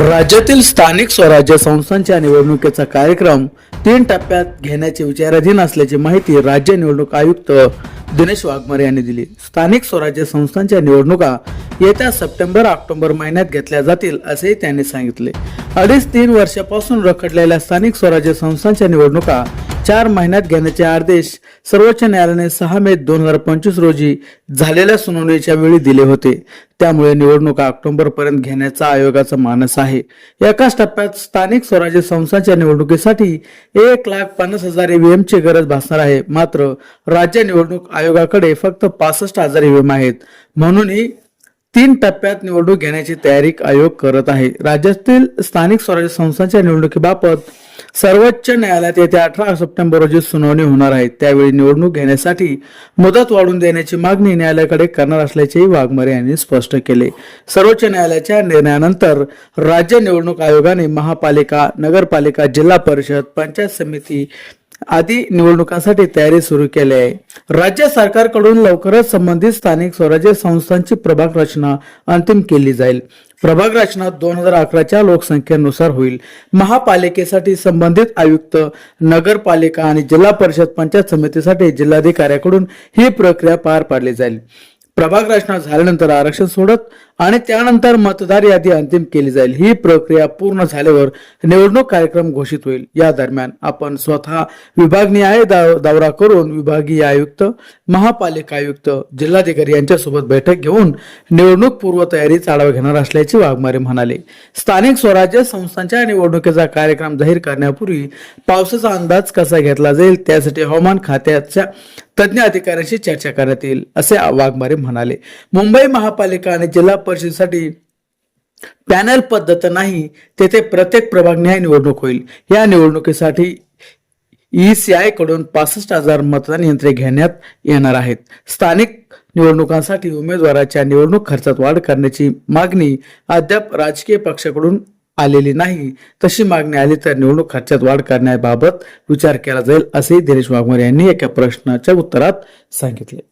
राज्यातील स्थानिक स्वराज्य संस्थांच्या निवडणुकीचा कार्यक्रम तीन टप्प्यात घेण्याचे विचाराधीन असल्याची माहिती राज्य निवडणूक आयुक्त दिनेश वाघमारे यांनी दिली. स्थानिक स्वराज्य संस्थांच्या निवडणुका येत्या सप्टेंबर ऑक्टोबर महिन्यात घेतल्या जातील असेही त्यांनी सांगितले. अडीच तीन वर्षापासून रखडलेल्या स्थानिक स्वराज्य संस्थांच्या निवडणुका चार महिन्यात घेण्याचे आदेश सर्वोच्च न्यायालयाने सहा मे दोन हजार पंचवीस रोजी झालेल्या सुनावणीच्या वेळी दिले होते. त्यामुळे निवडणुका ऑक्टोबर पर्यंत घेण्याचा आयोगाचा मानस आहे. एकाच टप्प्यात स्थानिक स्वराज्य संस्थांच्या निवडणुकीसाठी एक लाख पन्नास हजार ईव्हीएम ची गरज भासणार आहे. मात्र राज्य निवडणूक आयोगाकडे फक्त पासष्ट हजार ईव्हीएम आहेत. म्हणूनही तीन टप्प्यात निवडणूक घेण्याची तयारी आयोग करत आहे. राज्यातील स्थानिक स्वराज्य संस्थांच्या निवडणुकीबाबत सर्वोच्च न्यायालयात येत्या अठरा सप्टेंबर रोजी सुनावणी होणार आहे. त्यावेळी निवडणूक घेण्यासाठी मुदत वाढवून देण्याची मागणी न्यायालयाकडे करणार असल्याचेही वाघमारे यांनी स्पष्ट केले. सर्वोच्च न्यायालयाच्या निर्णयानंतर राज्य निवडणूक आयोगाने महापालिका नगरपालिका जिल्हा परिषद पंचायत समिती आदी निवडणुकांसाठी तयारी सुरू केली आहे. राज्य सरकारकडून लवकरच संबंधित स्थानिक स्वराज्य संस्थांची प्रभाग रचना अंतिम केली जाईल. प्रभाग रचना दोन हजार अकराच्या लोकसंख्येनुसार होईल. महापालिकेसाठी संबंधित आयुक्त नगरपालिका आणि जिल्हा परिषद पंचायत समितीसाठी जिल्हाधिकाऱ्याकडून ही प्रक्रिया पार पाडली जाईल. प्रभाग रचना झाल्यानंतर आरक्षण सोडत आणि त्यानंतर मतदार यादी अंतिम केली जाईल. ही प्रक्रिया पूर्ण झाल्यावर निवडणूक कार्यक्रम घोषित होईल. या दरम्यान आपण स्वतः विभागनिहाय दाव- दौरा करून विभागीय आयुक्त महापालिका आयुक्त जिल्हाधिकारी यांच्यासोबत बैठक घेऊन निवडणूक पूर्वतयारीचा आढावा घेणार असल्याचे वाघमारे म्हणाले. स्थानिक स्वराज्य संस्थांच्या निवडणुकीचा कार्यक्रम जाहीर करण्यापूर्वी पावसाचा अंदाज कसा घेतला जाईल त्यासाठी हवामान खात्याच्या तज्ज्ञ अधिकाऱ्यांशी चर्चा करण्यात येईल असे वाघमारे म्हणाले. मुंबई महापालिका आणि जिल्हा परिषदेसाठी पॅनल पद्धत नाही तेथे प्रत्येक प्रभागनिहाय निवडणूक होईल. या निवडणुकीसाठी ईसीआयकडून पासष्ट हजार मतदान यंत्रे घेण्यात येणार आहेत. स्थानिक निवडणुकांसाठी उमेदवाराच्या निवडणूक खर्चात वाढ करण्याची मागणी अद्याप राजकीय पक्षाकडून आलेली नाही. तशी मागणी आली तर निवडणूक खर्चात वाढ करण्याबाबत विचार केला जाईल असेही दिनेश वाघमारे यांनी एका प्रश्नाच्या उत्तरात सांगितले.